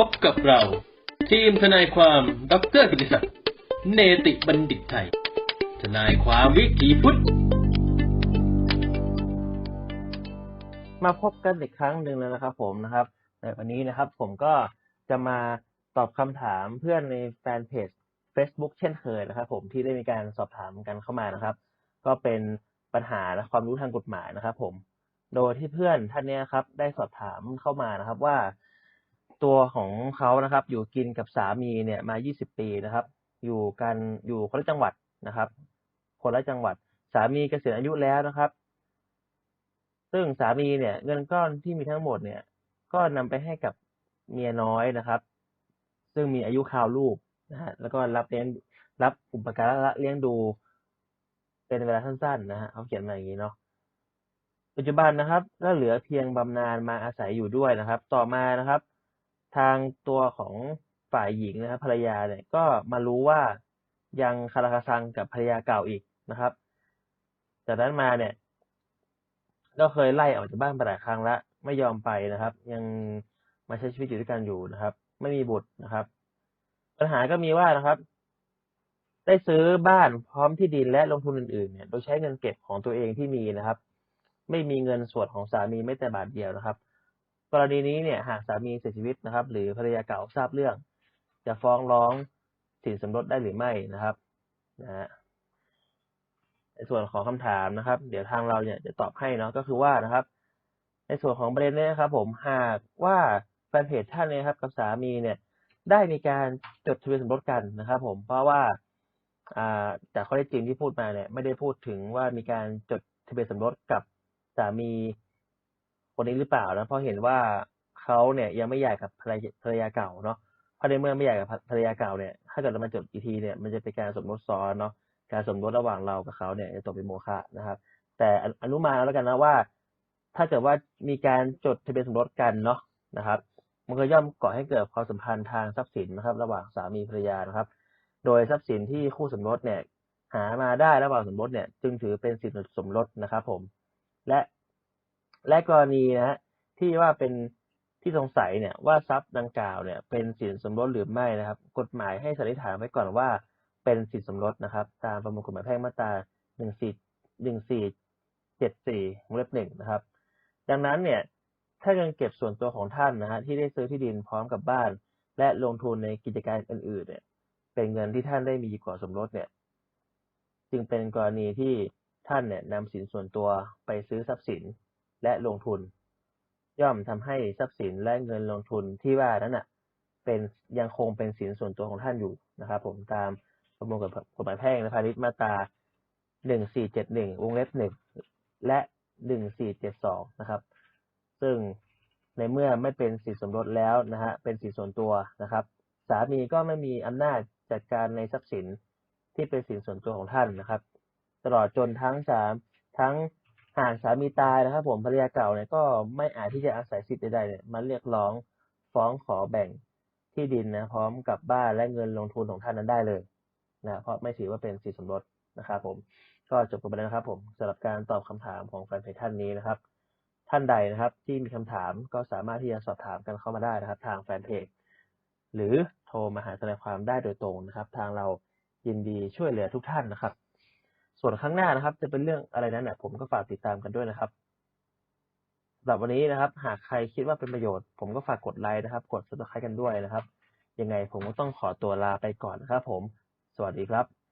พบกับเรา ทีมทนายความดรกิติศักดิ์เนติบัณฑิตไทย ทนายความวิถีพุทธ มาพบกันอีกครั้งหนึ่งแล้วนะครับ ผมนะครับในวันนี้นะครับ ผมก็จะมาตอบคำถามเพื่อนในแฟนเพจ Facebook เช่นเคยนะครับ ผมที่ได้มีการสอบถามกันเข้ามานะครับ ก็เป็นปัญหาและความรู้ทางกฎหมายนะครับ ผม โดยที่เพื่อนท่านนี้ครับ ได้สอบถามเข้ามานะครับ ว่า ตัวของเขานะครับ อยู่กินกับสามีเนี่ยมา 20 ปีนะครับ อยู่กันอยู่คนละจังหวัดนะครับ คนละจังหวัด สามีเกษียณอายุแล้วนะครับ ซึ่งสามีเนี่ย เงินก้อนที่มีทั้งหมดเนี่ย ก็นำไปให้กับเมียน้อยนะครับ ซึ่งมีอายุคราวลูกนะฮะแล้วก็รับเลี้ยงรับอุปการะเลี้ยงดู เป็นเวลาสั้นๆนะฮะเขาเขียนมาอย่างนี้เนาะปัจจุบันนะครับก็เหลือเพียงบำนาญมาอาศัยอยู่ด้วยนะครับ ต่อมานะครับ ทางตัวของฝ่ายหญิงนะครับภรรยาเนี่ยก็มารู้ว่ายังคาราคาซังกับภรรยาเก่าอีกนะครับ จากนั้นมาเนี่ย ก็เคยไล่ออกจากบ้านไปหลายครั้งแล้วไม่ยอมไปนะครับ ยังมาใช้ชีวิตอยู่ด้วยกันอยู่นะครับ ไม่มีบุตรนะครับ ปัญหาก็มีว่านะครับ ได้ซื้อบ้านพร้อมที่ดินและลงทุนอื่นๆเนี่ยโดยใช้เงินเก็บของตัวเองที่มีนะครับ ไม่มีเงินส่วนของสามีไม่แต่บาทเดียวนะครับ กรณีนี้เนี่ยหากสามีเสียชีวิตนะครับ หรือภรรยาเก่าทราบเรื่อง จะฟ้องร้องสินสมรสได้หรือไม่นะครับนะฮะในส่วนของคำถามนะครับ เดี๋ยวทางเราเนี่ยจะตอบให้เนาะก็คือว่านะครับ ในส่วนของประเด็นนี้นะครับ ผมหากว่าแฟนเพจท่านเนี่ยครับกับสามีเนี่ยได้มีการจดทะเบียนสมรสกันนะครับ ผมเพราะว่าอ่าจากข้อเท็จจริงที่พูดมาเนี่ยไม่ได้พูดถึงว่ามีการจดทะเบียนสมรสกับสามี คนนี้หรือเปล่านะเพราะเห็นว่าเขาเนี่ยยังไม่หย่ากับภรรยาเก่าเนาะเพราะในเมื่อไม่หย่ากับภรรยาเก่าเนี่ยถ้าเกิดเรามาจดอีทีเนี่ยมันจะเป็นการสมรสซ้อนเนาะการสมรสระหว่างเรากับเขาเนี่ยจะตกเป็นโมฆะนะครับ แต่อนุมานแล้วกันนะว่า ถ้าเกิดว่ามีการจดทะเบียนสมรสกันเนาะนะครับ มันก็ย่อมก่อให้เกิดความสัมพันธ์ทางทรัพย์สินนะครับ ระหว่างสามีภรรยานะครับ โดยทรัพย์สินที่คู่สมรสเนี่ยหามาได้ระหว่างสมรสเนี่ยจึงถือเป็นสินสมรสนะครับผม และ และกรณีนะฮะที่ว่าเป็นที่สงสัยเนี่ยว่าทรัพย์ดังกล่าวเนี่ย เป็นสินสมรสหรือไม่นะครับ กฎหมายให้สันนิษฐานไว้ก่อนว่า เป็นสินสมรสนะครับ ตามประมวลกฎหมายแพ่งมาตราหนึ่งสี่หนึ่งสี่เจ็ดสี่วงเล็บหนึ่งนะครับ ดังนั้นเนี่ย ถ้าเงินเก็บส่วนตัวของท่านนะฮะที่ได้ซื้อที่ดินพร้อมกับบ้าน และลงทุนในกิจการอื่นๆเนี่ย เป็นเงินที่ท่านได้มีก่อนสมรสเนี่ย จึงเป็นกรณีที่ท่านเนี่ยนำสินส่วนตัวไปซื้อทรัพย์สิน และลงทุน ย่อมทำให้ทรัพย์สินและเงินลงทุนที่ว่านั้นน่ะ เป็นยังคงเป็นสินส่วนตัวของท่านอยู่นะครับ ผมตามประมวลกฎหมายแพ่งและพาณิชย์มาตราหนึ่งสี่เจ็ดหนึ่งวงเล็บหนึ่งและหนึ่งสี่เจ็ดสองนะครับ ซึ่งในเมื่อไม่เป็นสินสมรสแล้วนะฮะเป็นสินส่วนตัวนะครับ สามีก็ไม่มีอำนาจจัดการในทรัพย์สินที่เป็นสินส่วนตัวของท่านนะครับ ตลอดจนทั้งสามทั้ง หากสามีตายนะครับผมภรรยาเก่าเนี่ยก็ไม่อาจที่จะอาศัยสิทธิ์ใดๆเนี่ยมาเรียกร้องฟ้องขอแบ่งที่ดินนะพร้อมกับบ้านและเงินลงทุนของท่านนั้นได้เลยนะเพราะไม่ถือว่าเป็นสินสมรสนะครับผมก็จบกันไปแล้วนะครับผมสำหรับการตอบคำถามของแฟนเพจท่านนี้นะครับ ท่านใดนะครับที่มีคำถามก็สามารถที่จะสอบถามกันเข้ามาได้นะครับ ทางแฟนเพจหรือโทรมาหาทนายความได้โดยตรงนะครับ ทางเรายินดีช่วยเหลือทุกท่านนะครับ ส่วนข้างหน้านะครับ จะเป็นเรื่องอะไรนั้นเนี่ยผมก็ฝากติดตามกันด้วยนะครับสำหรับวันนี้นะครับ หากใครคิดว่าเป็นประโยชน์ ผมก็ฝากกดไลค์นะครับ กดซับสไครต์กันด้วยนะครับ ยังไงผมก็ต้องขอตัวลาไปก่อนนะครับผม สวัสดีครับ